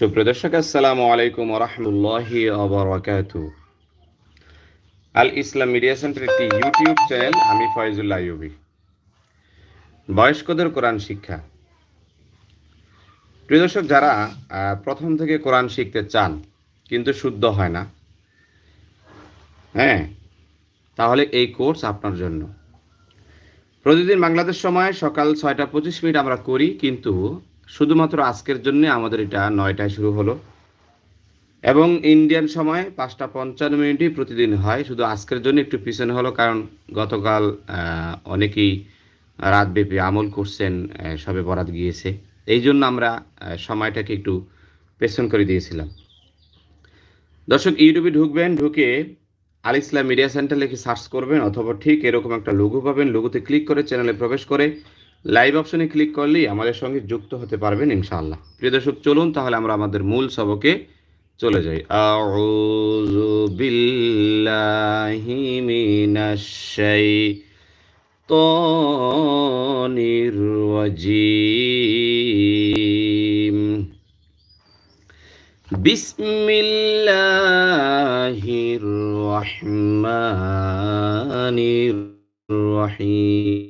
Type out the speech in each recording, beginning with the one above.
সুপ্রিয় দর্শক, আসসালামু আলাইকুম রহমতুল্লাহি অবরাকাত আল ইসলাম মিডিয়া সেন্টার একটি ইউটিউব চ্যানেল, আমি ফয়জুল্লাহ ইউবি বয়স্কদের কোরআন শিক্ষা। প্রিয় দর্শক, যারা প্রথম থেকে কোরআন শিখতে চান, কিন্তু শুদ্ধ হয় না হ্যাঁ তাহলে এই কোর্স আপনার জন্য। প্রতিদিন বাংলাদেশ সময় সকাল ছয়টা পঁচিশ মিনিট আমরা করি, কিন্তু শুধুমাত্র আজকের জন্য আমাদের এটা নয়টায় শুরু হলো। এবং ইন্ডিয়ান সময় পাঁচটা পঞ্চান্ন মিনিটই প্রতিদিন হয়। শুধু আজকের জন্য একটু পিছনে হলো, কারণ গতকাল অনেকেই রাতব্যাপী আমল করছেন সবে বরাত গিয়েছে। এই জন্য আমরা সময়টাকে একটু পেছন করে দিয়েছিলাম। দর্শক, ইউটিউবে ঢুকবেন, ঢুকে আল ইসলাম মিডিয়া সেন্টার লিখে সার্চ করবেন, অথবা ঠিক এরকম একটা লোগো পাবেন। লোগোতে ক্লিক করে চ্যানেলে প্রবেশ করে লাইভ অপশনে ক্লিক করলেই আমাদের সঙ্গে যুক্ত হতে পারবেন ইনশাআল্লাহ। প্রিয় দর্শক, চলুন তাহলে আমরা আমাদের মূল সবকে চলে যাই। আউযু বিল্লাহি মিনাশ শাইতানির রাজিম। বিসমিল্লাহির রহমানির রহিম।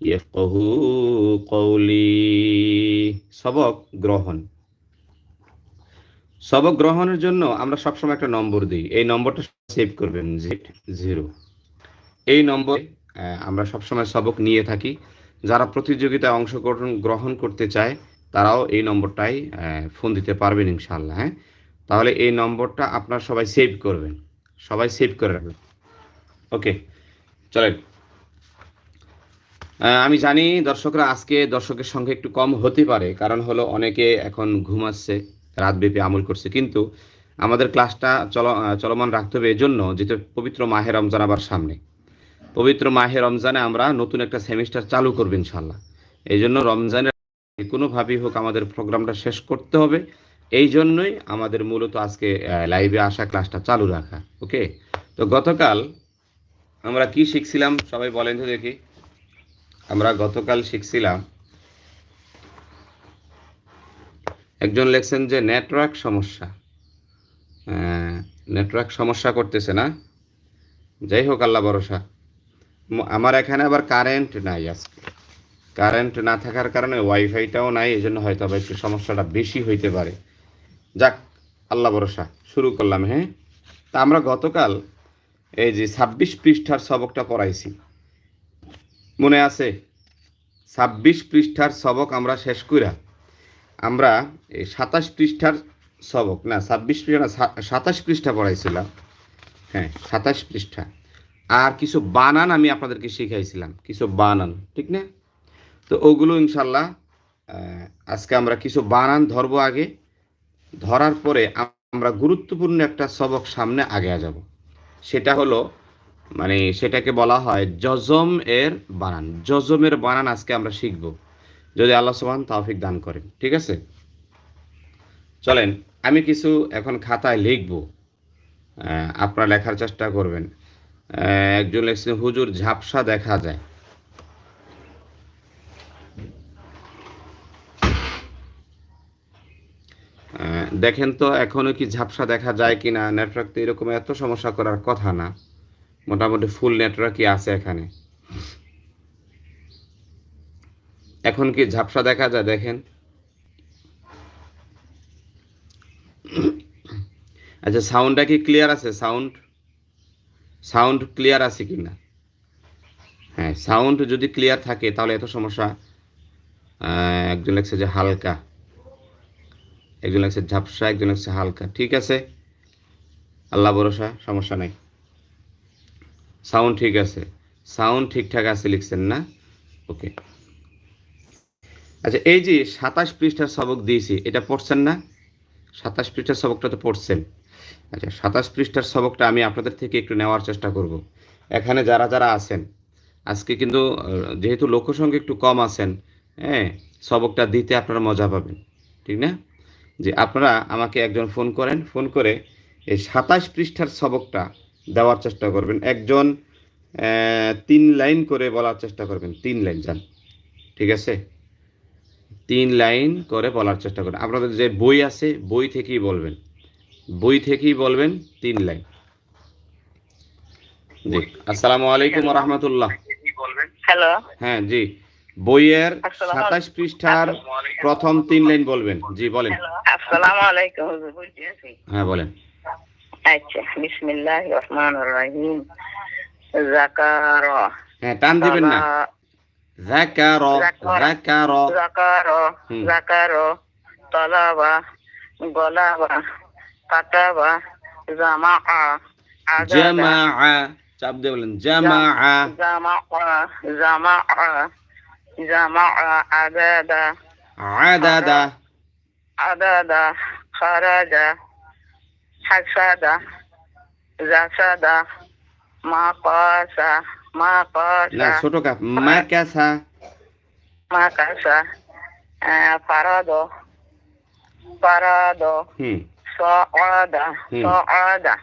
ইয়ফকহু কৌলি সবক গ্রহণ। সবক গ্রহণের জন্য আমরা সবসময় একটা নম্বর দিই। এই নম্বরটা সেভ করবেন জেড জিরো। এই নম্বর আমরা সবসময় সবক নিয়ে থাকি। যারা প্রতিযোগিতায় অংশগ্রহণ, গ্রহণ করতে চায়, তারাও এই নম্বরটাই ফোন দিতে পারবেন ইনশাল্লাহ হ্যাঁ? তাহলে এই নম্বরটা আপনার সবাই সেভ করবেন। সবাই সেভ করে রাখবেন। ওকে, চলেন। আমি জানি দর্শকরা আজকে দর্শকের সঙ্গে একটু কম হতে পারে, কারণ হলো অনেকে এখন ঘুমাচ্ছে রাতব্যাপী আমল করছে। কিন্তু আমাদের ক্লাসটা চল চলমান রাখতে হবে এজন্য যেহেতু পবিত্র মাহে রমজান আবার সামনে। পবিত্র মাহে রমজানে আমরা নতুন একটা সেমিস্টার চালু করব ইনশাল্লাহ এই জন্য রমজানের কোনোভাবেই হোক আমাদের প্রোগ্রামটা শেষ করতে হবে। এই জন্যই আমাদের মূলত আজকে লাইভে আসা ক্লাসটা চালু রাখা ওকে তো গতকাল আমরা কি শিখছিলাম? সবাই বলেন তো দেখি। আমরা গতকাল শিখছিলাম। একজন লেখছেন যে নেটওয়ার্ক সমস্যা। নেটওয়ার্ক সমস্যা করতেছে না। যাই হোক, আল্লাহ ভরসা। আমার এখানে আবার কারেন্ট নাই আজকে। কারেন্ট না থাকার কারণে ওয়াইফাইটাও নাই এই জন্য হয়তো আবার একটু সমস্যাটা বেশি হইতে পারে। যাক, আল্লাহ ভরসা। শুরু করলাম হ্যাঁ? তা আমরা গতকাল এই যে ছাব্বিশ পৃষ্ঠার সবকটা পড়াইছি। মনে আছে? ছাব্বিশ পৃষ্ঠার সবক আমরা শেষ কইরা, আমরা এই সাতাশ পৃষ্ঠার সবক, না, ছাব্বিশ পৃষ্ঠা না সাতাশ পৃষ্ঠা পড়াইছিলাম। হ্যাঁ সাতাশ পৃষ্ঠা। আর কিছু বানান আমি আপনাদেরকে শিখাইছিলাম, কিছু বানান, ঠিক না? তো ওগুলো ইনশাল্লাহ আজকে আমরা কিছু বানান ধরবো আগে, ধরার পরে আমরা গুরুত্বপূর্ণ একটা সবক সামনে আগে যাব সেটা হলো মানে সেটাকে বলা হয় জজম এর বানান। জজমের বানান আজকে আমরা শিখব। যদি আল্লাহ সুবহান তাওফিক দান করেন, ঠিক আছে? চলেন, আমি কিছু এখন খাতায় লিখব। আপনারা লেখার চেষ্টা করবেন। একজন লেখছেন হুজুর, ঝাপসা দেখা যায়। দেখেন তো, এখনও কি ঝাপসা দেখা যায় কিনা? নেটওয়ার্ক তো এরকম এত সমস্যা করার কথা না। মোটামুটি ফুল নেটওয়ার্কই আছে এখানে। এখন কি ঝাপসা দেখা যায় দেখেন? আচ্ছা সাউন্ডটা কি ক্লিয়ার আছে? সাউন্ড সাউন্ড ক্লিয়ার আছে কি না? হ্যাঁ সাউন্ড যদি ক্লিয়ার থাকে, তাহলে এত সমস্যা। একজন লাগছে যে হালকা। একজন লাগছে ঝাপসা, একজন লাগছে হালকা। ঠিক আছে? আল্লাহ ভরসা, সমস্যা নাই। সাউন্ড ঠিক আছে। সাউন্ড ঠিকঠাক আছে লিখছেন না? ওকে। আচ্ছা এই যে সাতাশ পৃষ্ঠার সবক দিয়েছি, এটা পড়ছেন না? সাতাশ পৃষ্ঠার সবকটা তো পড়ছেন। আচ্ছা সাতাশ পৃষ্ঠার সবকটা আমি আপনাদের থেকে একটু নেওয়ার চেষ্টা করব। এখানে যারা যারা আছেন, আজকে কিন্তু যেহেতু লোকসংখ্যা একটু কম আছেন হ্যাঁ সবকটা দিতে আপনারা মজা পাবেন, ঠিক না? যে আপনারা আমাকে একজন ফোন করেন, ফোন করে এই সাতাশ পৃষ্ঠার সবকটা দেওয়ার চেষ্টা করবেন। একজন তিন লাইন করে বলার চেষ্টা করবেন। তিন লাইন যান ঠিক আছে? তিন লাইন করে বলার চেষ্টা করবেন। আপনাদের যে বই আছে বই থেকেই বলবেন। বই থেকেই বলবেন তিন লাইন। জি আসসালামু আলাইকুম রহমতুল্লাহ হ্যালো। হ্যাঁ জি। বইয়ের সাতাশ পৃষ্ঠার প্রথম তিন লাইন বলবেন। জি বলেন। আসসালামু আলাইকুম হ্যাঁ বলেন। আচ্ছা বিসমিল্লাহ রহমান রহিম জাকার হ্যাঁ টান দিবেন না জাকার জাকার জাকার হুম। জাকার তলাবা গলাবা কাটাবা জামা জামা চাপ দিয়ে বলেন জামা জামা জামা জামা আদাদা আদাদা আদাদা খারাজা হাসাদা জাসাদা মাকাসা না মাকাসা ছোট কাপ মাকাসা মাকাসা ফারাদ ফারাদ হুম সাআদা। সাআদা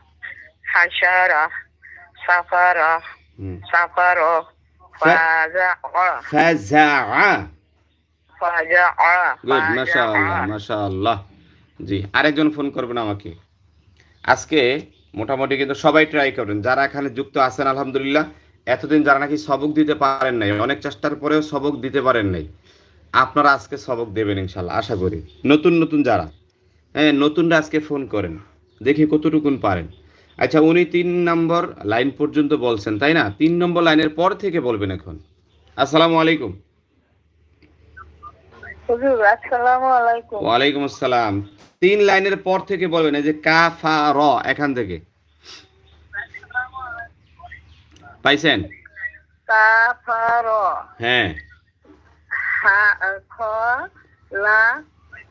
সাফারা ফাজা ফাজা ফাজা গুড মাশাআল্লাহ মাশাআল্লাহ জি আরেকজন ফোন করবেন আমাকে। আজকে মোটামুটি কিন্তু সবাই ট্রাই করবেন যারা এখানে যুক্ত আছেন আলহামদুলিল্লাহ এতদিন যারা নাকি সবক দিতে পারেন নাই অনেক চেষ্টার পরেও সবক দিতে পারেন নাই। আপনারা আজকে সবক দেবেন ইনশাল্লাহ আশা করি। নতুন নতুন যারা হ্যাঁ নতুনরা আজকে ফোন করেন দেখি কতটুকুন পারেন। আচ্ছা উনি তিন নম্বর লাইন পর্যন্ত বলছেন তাই না? তিন নম্বর লাইনের পর থেকে বলবেন এখন। আসসালামু আলাইকুম। আসসালামু আলাইকুম। ওয়ালাইকুম আসসালাম। তিন লাইনের পর থেকে বলবেন এই যে কা ফা র এখান থেকে। পাইছেন? কাফার হ্যাঁ। হা খ লা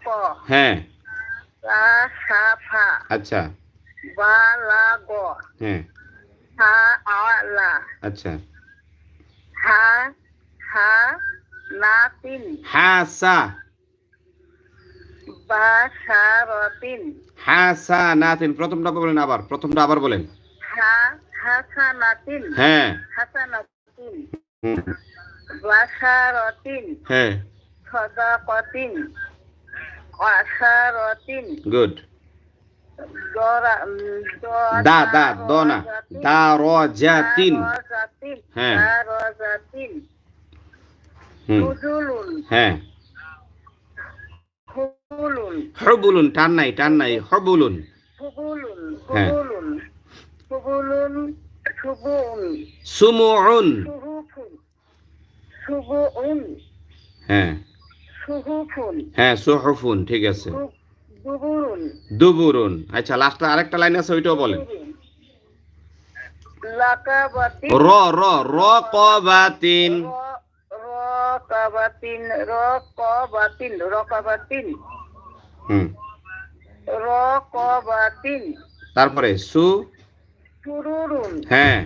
ক হ্যাঁ। লা সাফা আচ্ছা। বা লা গ। হ্যাঁ। হা আ লা। আচ্ছা। হা হা না তিন। হা সা। বা সা র তিন। হা সা না তিন। প্রথমটা বলেন আবার। প্রথমটা আবার বলেন। হা হাসা হ্যাঁ। হাসা না তিন। হুম, বা সা র তিন। হ্যাঁ। সদা ক তিন। আশা র তিন। গুড। দা দা দ না। দা র যা তিন। হ্যাঁ। দা র যা তিন। হ্যাঁ। হুবুলুন টান নাই টান নাই হুবুলুন হ্যাঁ। সুমুউন। হ্যাঁ। সুহুফুন হ্যাঁ সুহফুন ঠিক আছে। দুবুরুন। আচ্ছা লাস্টে আরেকটা লাইন আছে ওইটাও বলেন। র র র কবাতিন র- রকাবাতিন রকাবাতিন রকাবাতিন। হুম। রকাবাতিন তারপরে সু। সুরুরুন। হ্যাঁ।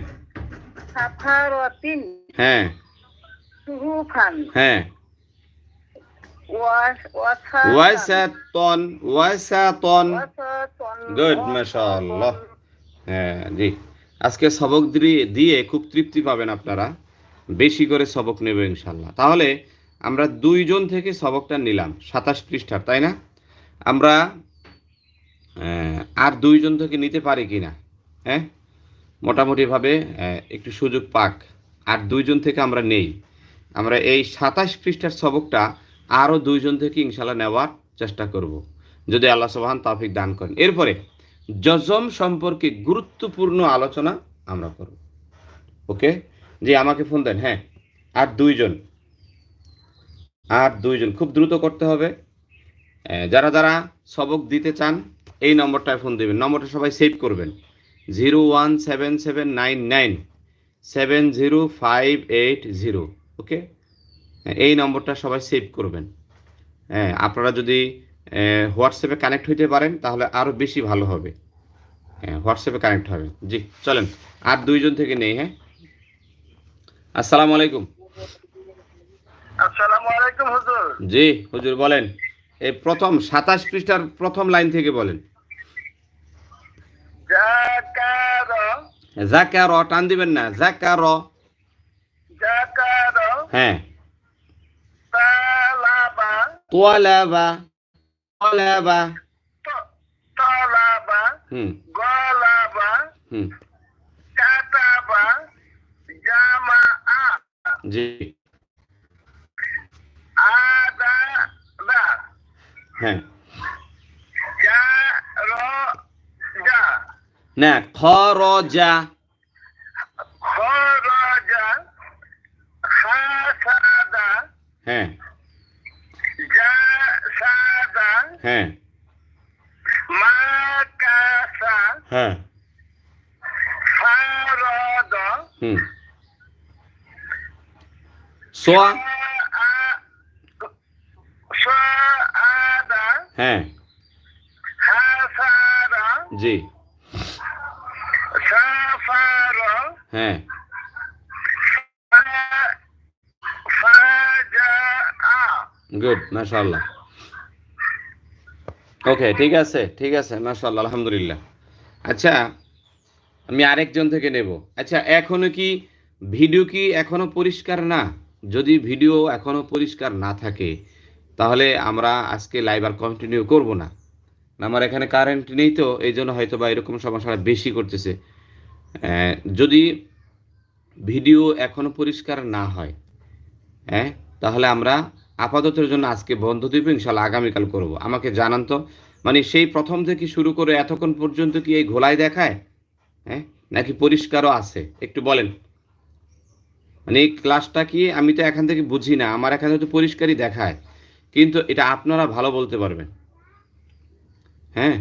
সাফারাতিন। হ্যাঁ। সুহুফান হ্যাঁ। ওয়াস ওয়াসা ওয়াসাতন ওয়াসাতন ওয়াসাতন Good, হ্যাঁ জি। আজকে সবক দিয়ে দিয়ে খুব তৃপ্তি পাবেন আপনারা। বেশি করে সবক নেবে ইনশাল্লাহ তাহলে আমরা দুইজন থেকে সবকটা নিলাম সাতাশ পৃষ্ঠার তাই না? আমরা আর দুইজন থেকে নিতে পারি কি না হ্যাঁ? মোটামুটিভাবে একটু সুযোগ পাক। আর দুইজন থেকে আমরা নেই। আমরা এই সাতাশ পৃষ্ঠার সবকটা আরও দুইজন থেকে ইনশাল্লাহ নেওয়ার চেষ্টা করব। যদি আল্লাহ সুবহান তাফিক দান করেন। এরপরে জজম সম্পর্কে গুরুত্বপূর্ণ আলোচনা আমরা করব। ওকে? যে আমাকে ফোন দেন হ্যাঁ। আর দুইজন। আর দুইজন, খুব দ্রুত করতে হবে। যারা যারা সবক দিতে চান এই নম্বরটায় ফোন দেবেন। নম্বরটা সবাই সেভ করবেন। Zero one seven seven nine nine seven zero five eight zero okay? এই নম্বরটা সবাই সেভ করবেন। হ্যাঁ আপনারা যদি হোয়াটসঅ্যাপে কানেক্ট হইতে পারেন তাহলে আরও বেশি ভালো হবে। হ্যাঁ হোয়াটসঅ্যাপে কানেক্ট হবে। জি চলেন। আর দুইজন থেকে নেই হ্যাঁ? আসসালামু আলাইকুম। আসসালামু আলাইকুম হুজুর। জি হুজুর বলেন। এই প্রথম সাতাশ পৃষ্ঠার প্রথম লাইন থেকে বলেন। জাকার। টান দিবেন না। জাকার। হ্যাঁ। তালাবা। তোয়ালাবা তোয়ালাবা ত- তলাবা। হুম। গলাবা। হুম। কাতাবা। জামা জি। হ্যাঁ। যা র যা। না খরজা খরজা হাসাদা হ্যাঁ। যা সাদা হ্যাঁ। মাকাসা হ্যাঁ। ফারদ হুম। সোয়া? জি। হ্যাঁ। গুড মাশাআল্লাহ। ওকে ঠিক আছে ঠিক আছে মাশাআল্লাহ আলহামদুলিল্লাহ। আচ্ছা আমি আরেকজন থেকে নেব। আচ্ছা এখনও কি ভিডিও কি এখনও পরিষ্কার না? যদি ভিডিও এখনও পরিষ্কার না থাকে তাহলে আমরা আজকে লাইভ আর কন্টিনিউ করব না। আমার এখানে কারেন্ট নেই তো, এই জন্য হয়তো বা এরকম সমস্যাটা বেশি করতেছে। যদি ভিডিও এখনও পরিষ্কার না হয় হ্যাঁ তাহলে আমরা আপাততের জন্য আজকে বন্ধ দিব ইনশাল্লাহ আগামীকাল করব। আমাকে জানান তো মানে সেই প্রথম থেকে শুরু করে এতক্ষণ পর্যন্ত কি এই ঘোলাই দেখায়? হ্যাঁ নাকি পরিষ্কারও আছে? একটু বলেন। মানে এই ক্লাসটা কি, আমি তো এখান থেকে বুঝি না, আমার এখানে তো পরিষ্কারই দেখায়। কিন্তু এটা আপনারা ভালো বলতে পারবেন। হ্যাঁ?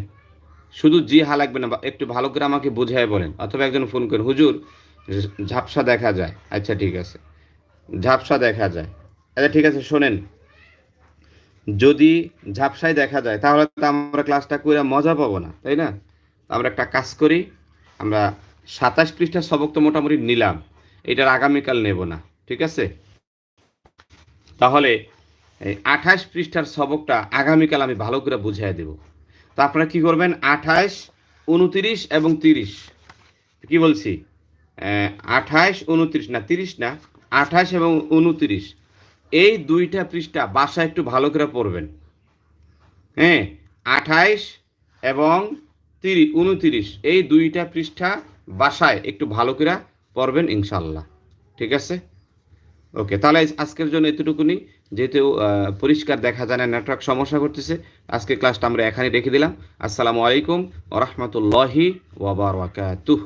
শুধু জি হা লাগবে না একটু ভালো করে আমাকে বুঝায় বলেন। অথবা একজন ফোন করেন, হুজুর, ঝাপসা দেখা যায়। আচ্ছা ঠিক আছে। ঝাপসা দেখা যায়। আচ্ছা ঠিক আছে, শোনেন। যদি ঝাপসায় দেখা যায়, তাহলে তো আমরা ক্লাসটা করে মজা পাবো না, তাই না? আমরা একটা কাজ করি, আমরা সাতাশ পৃষ্ঠার সবক তো মোটামুটি নিলাম। এটার আগামীকাল নেব না, ঠিক আছে? তাহলে এই আঠাশ পৃষ্ঠার সবকটা আগামীকাল আমি ভালো করে বুঝিয়ে দেব। তো আপনারা কি করবেন? আঠাশ, উনতিরিশ এবং তিরিশ। কি বলছি? আঠাশ, উনত্রিশ, না, তিরিশ না, আঠাশ এবং উনত্রিশ। এই দুইটা পৃষ্ঠা বাসা একটু ভালো করে পড়বেন। হ্যাঁ আঠাইশ এবং তিরিশ, উনত্রিশ, এই দুইটা পৃষ্ঠা বাসায় একটু ভালো করে পড়বেন ইনশাল্লাহ ঠিক আছে? ওকে তাহলে আজকের জন্য এতটুকুনি। যেহেতু পরিষ্কার দেখা যায় না নেটওয়ার্ক সমস্যা করতেছে, আজকের ক্লাসটা আমরা এখানে রেখে দিলাম। আসসালামু আলাইকুম ওরহমতুল্লাহি ওবরাকাতুহ